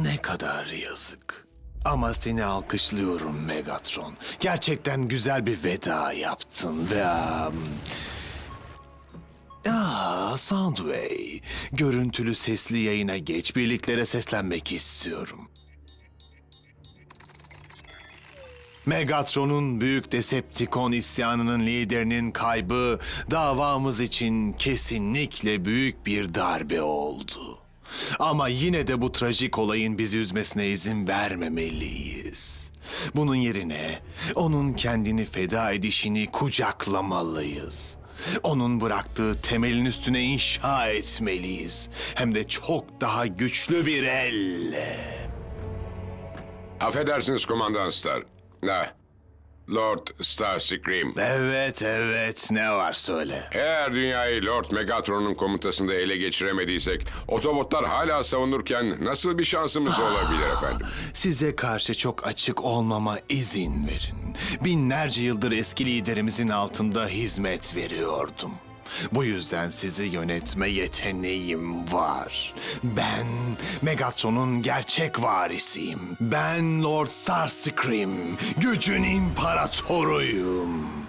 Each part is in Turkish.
Ne kadar yazık. Ama seni alkışlıyorum Megatron. Gerçekten güzel bir veda yaptın ve... am, Aa, Soundway. Görüntülü sesli yayına geç. Birliklere seslenmek istiyorum. Megatron'un büyük Decepticon isyanının liderinin kaybı davamız için kesinlikle büyük bir darbe oldu. Ama yine de bu trajik olayın bizi üzmesine izin vermemeliyiz. Bunun yerine onun kendini feda edişini kucaklamalıyız. Onun bıraktığı temelin üstüne inşa etmeliyiz. Hem de çok daha güçlü bir elle. Affedersiniz Komandan Star. Ne? Lord Starscream. Evet evet ne var söyle. Eğer dünyayı Lord Megatron'un komutasında ele geçiremediysek, otobotlar hala savunurken nasıl bir şansımız olabilir efendim? Size karşı çok açık olmama izin verin. Binlerce yıldır eski liderimizin altında hizmet veriyordum. Bu yüzden sizi yönetme yeteneğim var. Ben Megatron'un gerçek varisiyim. Ben Lord Starscream, gücün imparatoruyum.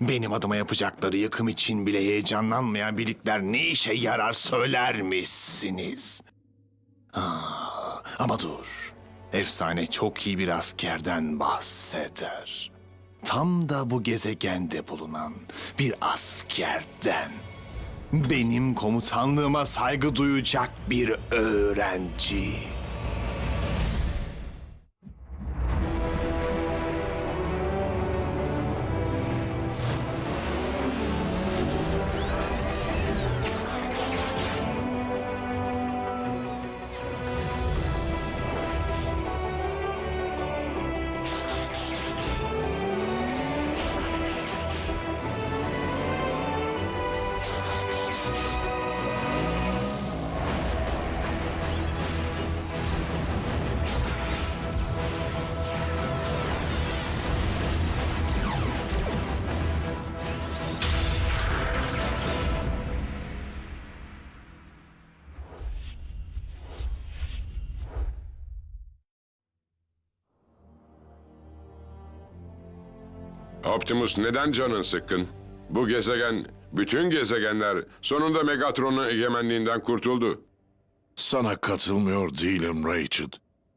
Benim adıma yapacakları yıkım için bile heyecanlanmayan birlikler ne işe yarar söyler misiniz? Ama dur. Efsane çok iyi bir askerden bahseder. Tam da bu gezegende bulunan bir askerden. Benim komutanlığıma saygı duyacak bir öğrenci. Optimus neden canın sıkkın? Bu gezegen, bütün gezegenler sonunda Megatron'un egemenliğinden kurtuldu. Sana katılmıyor değilim Rachel.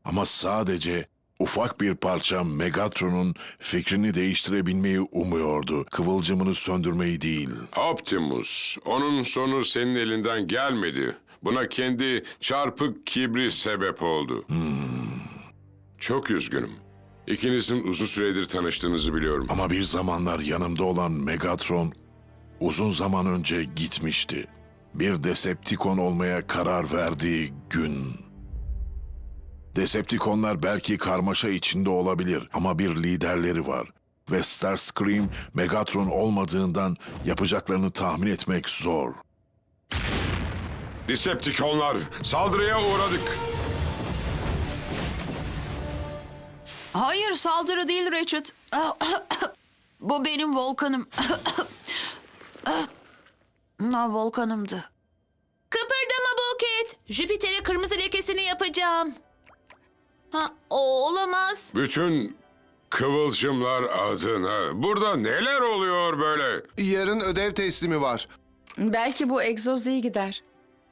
Ama sadece ufak bir parça Megatron'un fikrini değiştirebilmeyi umuyordu. Kıvılcımını söndürmeyi değil. Optimus, onun sonu senin elinden gelmedi. Buna kendi çarpık kibri sebep oldu. Çok üzgünüm. İkinizin uzun süredir tanıştığınızı biliyorum. Ama bir zamanlar yanımda olan Megatron uzun zaman önce gitmişti. Bir Decepticon olmaya karar verdiği gün. Decepticonlar belki karmaşa içinde olabilir ama bir liderleri var. Ve Starscream Megatron olmadığından yapacaklarını tahmin etmek zor. Decepticonlar, saldırıya uğradık. Hayır saldırı değil Richard. Bu benim volkanım. Ha, volkanımdı. Kıpırdama Bulkhead. Jüpiter'e kırmızı lekesini yapacağım. Ha, o olamaz. Bütün kıvılcımlar adına. Burada neler oluyor böyle? Yarın ödev teslimi var. Belki bu egzoz iyi gider.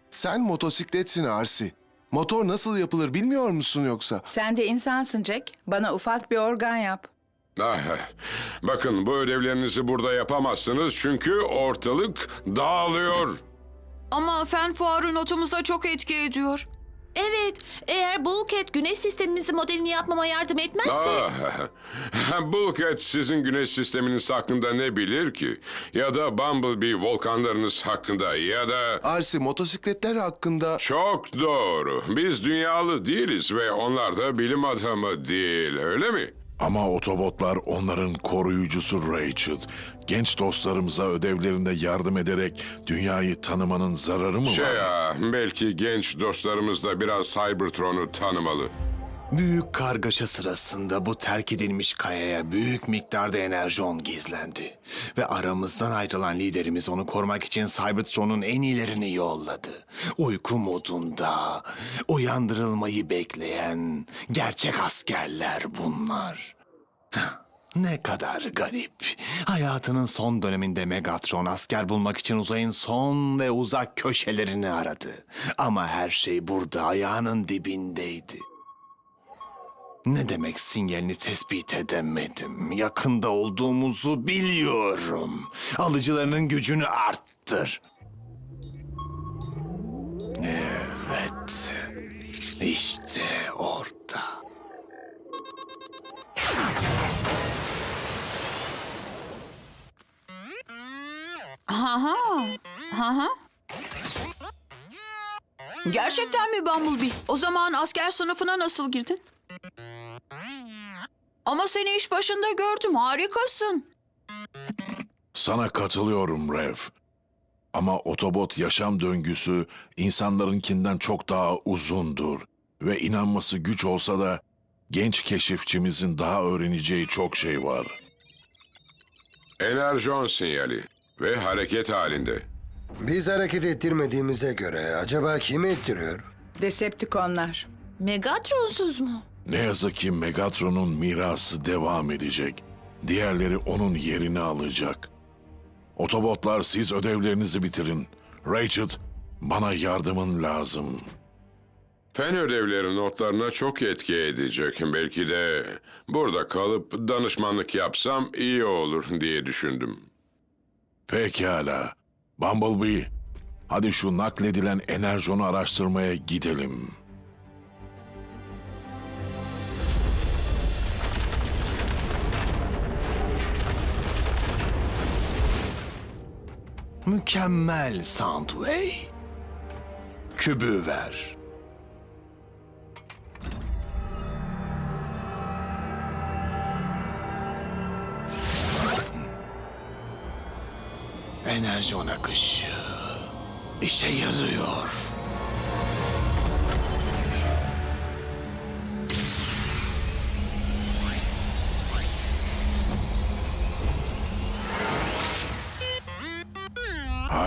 Sen motosikletsin Arsi. Motor nasıl yapılır bilmiyor musun yoksa? Sen de insansın Jack. Bana ufak bir organ yap. Ah, bakın bu ödevlerinizi burada yapamazsınız çünkü ortalık dağılıyor. Ama fen fuarı notumuza çok etki ediyor. Evet, eğer Bulkhead güneş sistemimizi modelini yapmama yardım etmezse... Ah, Bulkhead sizin güneş sisteminiz hakkında ne bilir ki? Ya da Bumblebee volkanlarınız hakkında ya da... Arsi motosikletler hakkında Çok doğru. Biz dünyalı değiliz ve onlar da bilim adamı değil, öyle mi? Ama otobotlar onların koruyucusu Rachel. Genç dostlarımıza ödevlerinde yardım ederek dünyayı tanımanın zararı mı Şey var? ya, belki genç dostlarımız da biraz Cybertron'u tanımalı. Büyük kargaşa sırasında bu terk edilmiş kayaya büyük miktarda enerjon gizlendi. Ve aramızdan ayrılan liderimiz onu korumak için Cybertron'un en iyilerini yolladı. Uyku modunda uyandırılmayı bekleyen gerçek askerler bunlar. Ne kadar garip. Hayatının son döneminde Megatron asker bulmak için uzayın son ve uzak köşelerini aradı. Ama her şey burada ayağının dibindeydi. Ne demek sinyalini tespit edemedim. Yakında olduğumuzu biliyorum. Alıcılarının gücünü arttır. Evet. İşte orada. Ha ha. Ha ha. Gerçekten mi Bumblebee? O zaman asker sınıfına nasıl girdin? Ama seni iş başında gördüm. Harikasın. Sana katılıyorum Rev. Ama otobot yaşam döngüsü insanlarınkinden çok daha uzundur. Ve inanması güç olsa da genç keşifçimizin daha öğreneceği çok şey var. Enerjon sinyali ve hareket halinde. Biz hareket ettirmediğimize göre acaba kim ettiriyor? Decepticonlar. Megatronsuz mu? Ne yazık ki Megatron'un mirası devam edecek. Diğerleri onun yerini alacak. Otobotlar siz ödevlerinizi bitirin. Rachel, bana yardımın lazım. Fen ödevleri notlarına çok etki edecek. Belki de burada kalıp danışmanlık yapsam iyi olur diye düşündüm. Pekala. Bumblebee, hadi şu nakledilen enerjonu araştırmaya gidelim. Mükemmel Soundway. Kübü ver. Enerjon akışı. İşe yarıyor.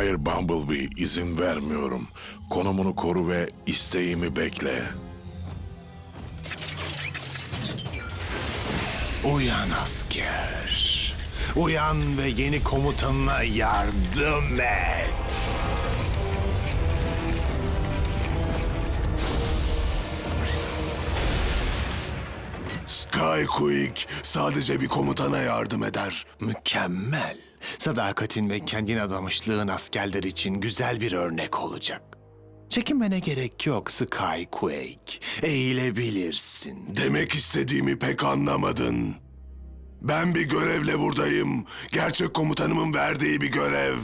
Hayır Bumblebee, izin vermiyorum. Konumunu koru ve isteğimi bekle. Uyan asker. Uyan ve yeni komutanına yardım et. Skyquake sadece bir komutana yardım eder. Mükemmel. Sadakatin ve kendin adamışlığın askerler için güzel bir örnek olacak. Çekinmene gerek yok Skyquake. Eğilebilirsin. Demek istediğimi pek anlamadın. Ben bir görevle buradayım. Gerçek komutanımın verdiği bir görev.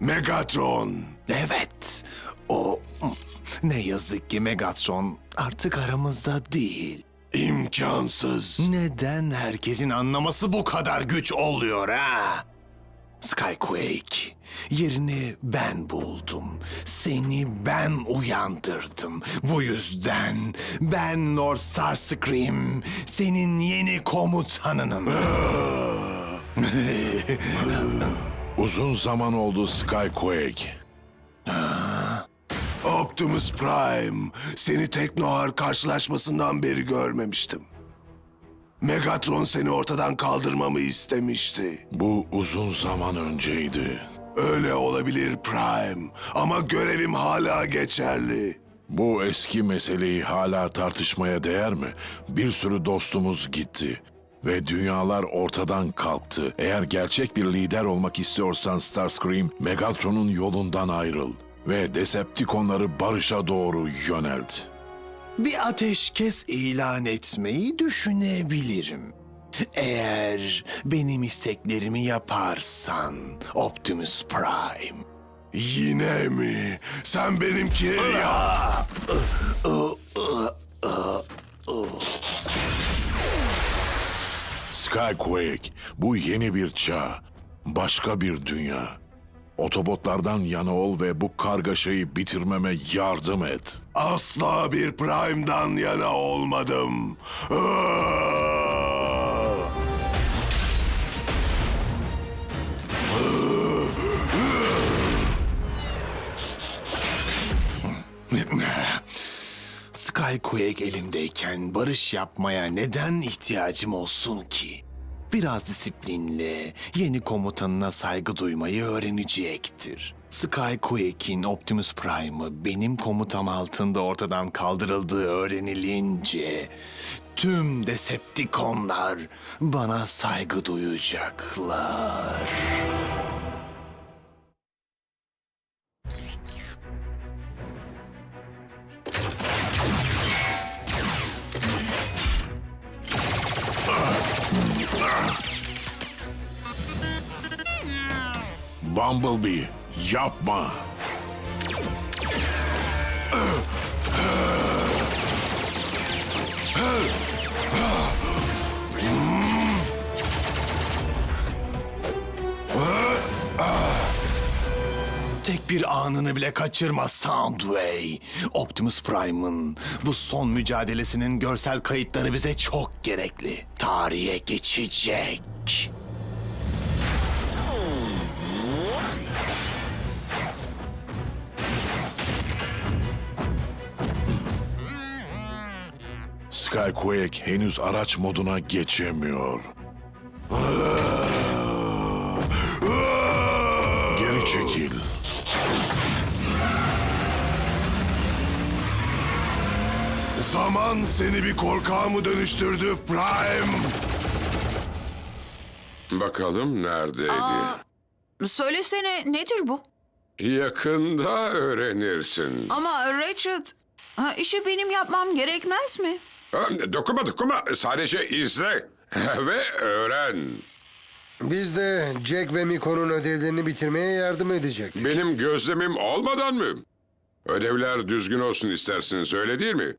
Megatron. Evet. O ne yazık ki Megatron artık aramızda değil. İmkansız. Neden herkesin anlaması bu kadar güç oluyor ha? Skyquake, yerini ben buldum. Seni ben uyandırdım. Bu yüzden ben North Starscream, senin yeni komutanınım. Uzun zaman oldu Skyquake. Optimus Prime. Seni Teknohar karşılaşmasından beri görmemiştim. Megatron seni ortadan kaldırmamı istemişti. Bu uzun zaman önceydi. Öyle olabilir Prime. Ama görevim hala geçerli. Bu eski meseleyi hala tartışmaya değer mi? Bir sürü dostumuz gitti ve dünyalar ortadan kalktı. Eğer gerçek bir lider olmak istiyorsan Starscream, Megatron'un yolundan ayrıl ve Decepticonları barışa doğru yönelt. Bir ateşkes ilan etmeyi düşünebilirim. Eğer benim isteklerimi yaparsan Optimus Prime. Yine mi? Sen benimkini yap. Skyquake, bu yeni bir çağ, başka bir dünya. Otobotlardan yana ol ve bu kargaşayı bitirmeme yardım et. Asla bir Prime'dan yana olmadım. Skyquake elimdeyken barış yapmaya neden ihtiyacım olsun ki? Biraz disiplinle yeni komutanına saygı duymayı öğrenecektir. Skyquake'in Optimus Prime'ı benim komutam altında ortadan kaldırıldığı öğrenilince tüm Decepticonlar bana saygı duyacaklar. Bumblebee, yapma. Tek bir anını bile kaçırma Soundway. Optimus Prime'ın bu son mücadelesinin görsel kayıtları bize çok gerekli. Tarihe geçecek. Skyquake henüz araç moduna geçemiyor. Geri çekil. Zaman seni bir korkağa mı dönüştürdü Prime? Bakalım neredeydi? Söylesene nedir bu? Yakında öğrenirsin. Ama Richard, ha, işi benim yapmam gerekmez mi? Ha, Dokunma dokunma. Sadece izle ve öğren. Biz de Jack ve Miko'nun ödevlerini bitirmeye yardım edecektik. Benim gözlemim olmadan mı? Ödevler düzgün olsun istersiniz öyle değil mi?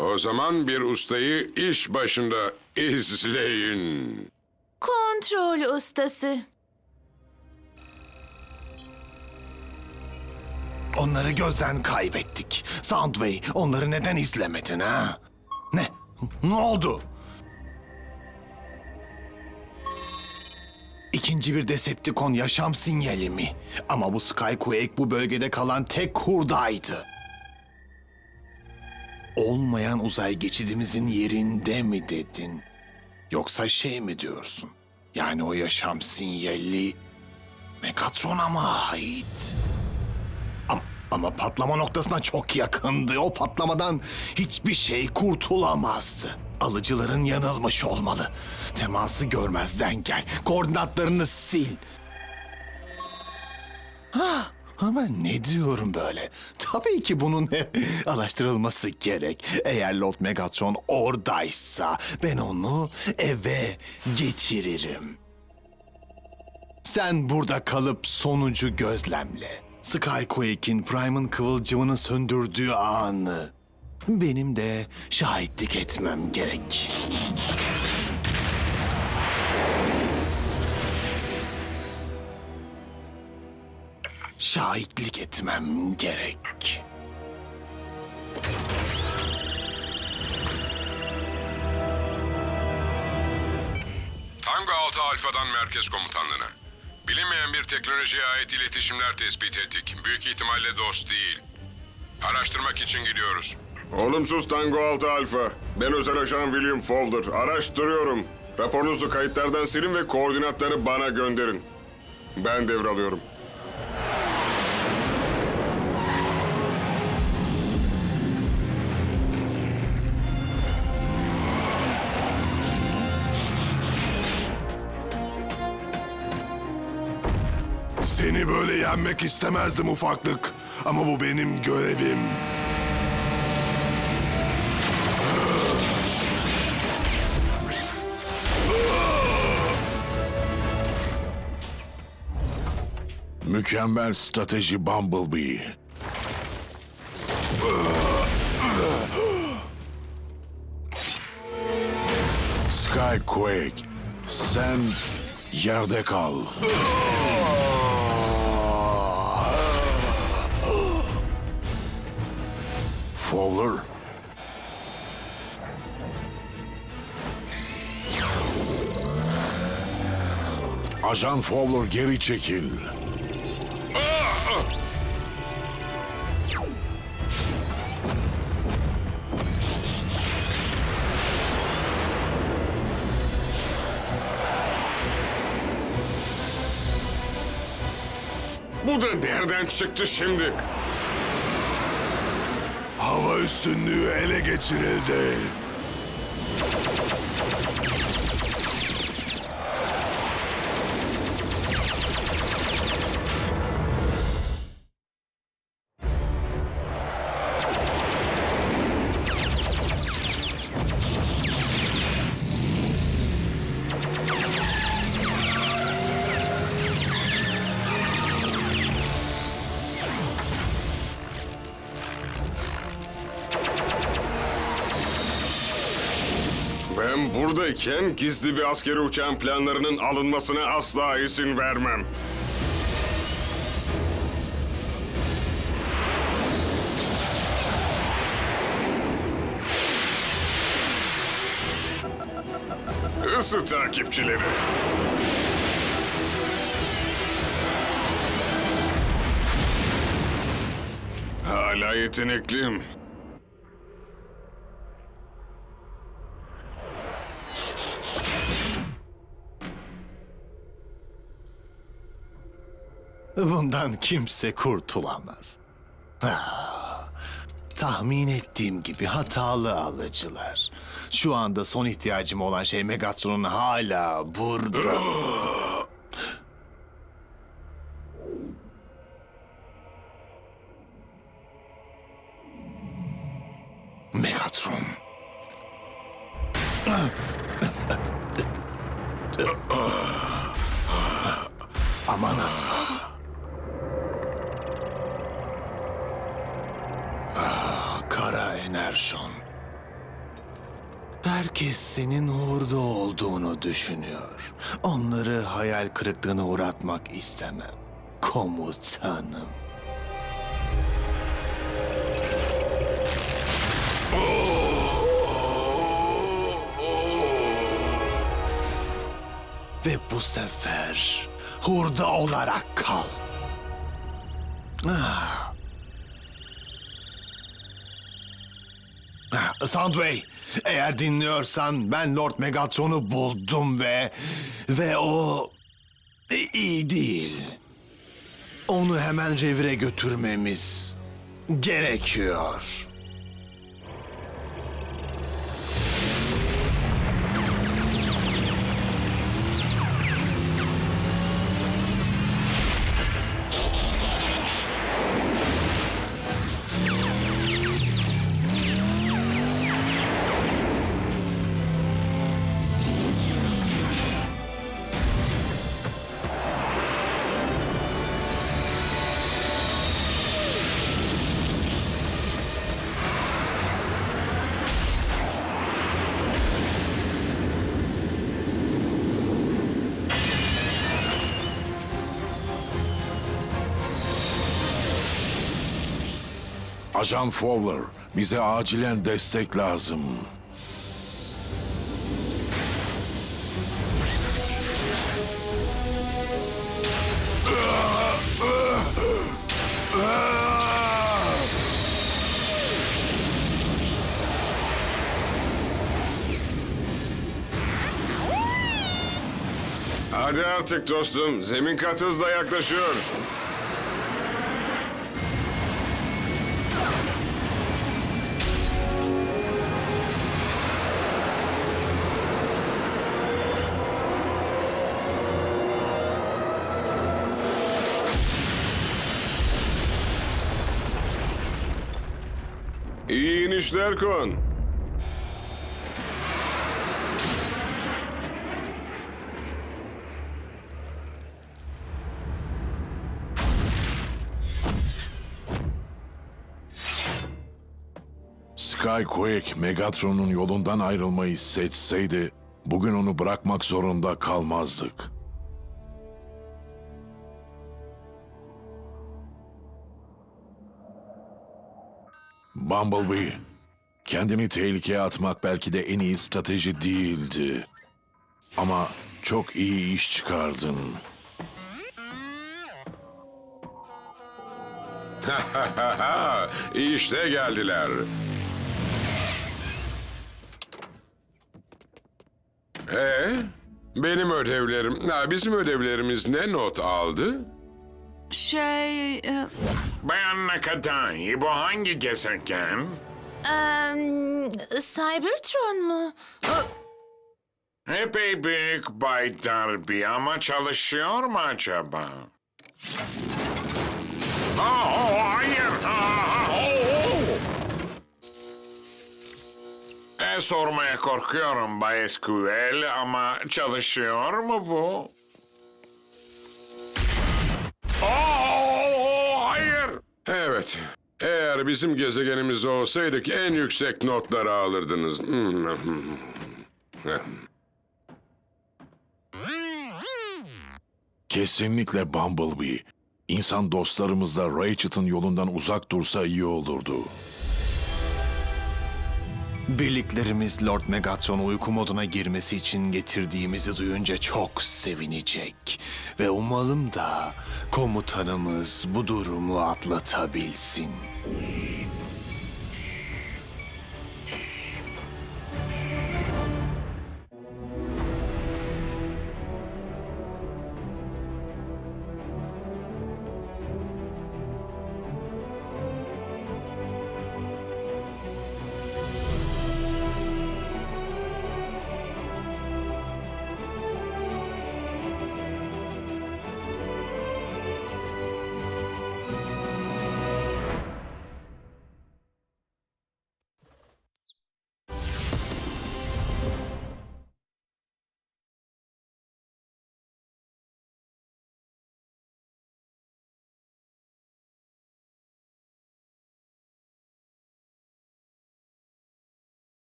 O zaman bir ustayı iş başında izleyin. Kontrol ustası. Onları gözden kaybettik. Soundway onları neden izlemedin ha? Ne? Ne oldu? İkinci bir Decepticon yaşam sinyali mi? Ama bu Skyquake bu bölgede kalan tek kurdaydı. Olmayan uzay geçidimizin yerinde mi dedin? Yoksa şey mi diyorsun? Yani o yaşam sinyali Megatron'a mı ait? Ama, ama patlama noktasına çok yakındı. O patlamadan hiçbir şey kurtulamazdı. Alıcıların yanılmış olmalı. Teması görmezden gel. Koordinatlarını sil. Ha, ama ne diyorum böyle? Tabii ki bunun araştırılması gerek. Eğer Lord Megatron oradaysa ben onu eve getiririm. Sen burada kalıp sonucu gözlemle. Skyquake'in Prime'ın kıvılcımını söndürdüğü anı benim de şahitlik etmem gerek. Şahitlik etmem gerek. Tango 6 Alfa'dan Merkez Komutanlığı'na. Bilinmeyen bir teknolojiye ait iletişimler tespit ettik. Büyük ihtimalle dost değil. Araştırmak için gidiyoruz. Olumsuz Tango 6 Alfa. Ben özel ajan William Fowler. Araştırıyorum. Raporunuzu kayıtlardan silin ve koordinatları bana gönderin. Ben devralıyorum. Yenmek istemezdim ufaklık. Ama bu benim görevim. Mükemmel strateji Bumblebee. Skyquake, sen Yerde kal. Fowler. Ajan Fowler geri çekil. Bu da nereden çıktı şimdi? Hava üstünlüğü ele geçirildi. Ben buradayken gizli bir askeri uçağın planlarının alınmasına asla izin vermem. Isı takipçileri. Hala yetenekliyim. Bundan kimse kurtulamaz. Ah, tahmin ettiğim gibi hatalı alıcılar. Şu anda son ihtiyacım olan şey Megatron'un hala burada. uğratmak istemem. Komutanım. Ve bu sefer hurda olarak kal. Ah. Ah, Soundway, eğer dinliyorsan ben Lord Megatron'u buldum ve... Ve o... i- iyi değil. Onu hemen revire götürmemiz gerekiyor. Ajan Fowler, bize acilen destek lazım. Hadi artık dostum. Zemin kat hızla yaklaşıyor. iş Derkon. Sky Quake Megatron'un yolundan ayrılmayı seçseydi bugün onu bırakmak zorunda kalmazdık. Bumblebee kendini tehlikeye atmak belki de en iyi strateji değildi. Ama çok iyi iş çıkardın. işte geldiler. Ee, benim ödevlerim, ha, bizim ödevlerimiz ne not aldı? Şey... e, Bayan Nakatani, bu hangi gezegen? Cybertron mu? Epey büyük Bay Darby ama çalışıyor mu acaba? Aa, oh, hayır! Aa, oh, oh! E, sormaya korkuyorum Bay SQL ama çalışıyor mu bu? Aa, hayır! Evet, eğer bizim gezegenimiz olsaydık en yüksek notları alırdınız. Kesinlikle Bumblebee. İnsan dostlarımız da Ratchet'ın yolundan uzak dursa iyi olurdu. Birliklerimiz Lord Megatron'u uyku moduna girmesi için getirdiğimizi duyunca çok sevinecek. Ve umalım da komutanımız bu durumu atlatabilsin.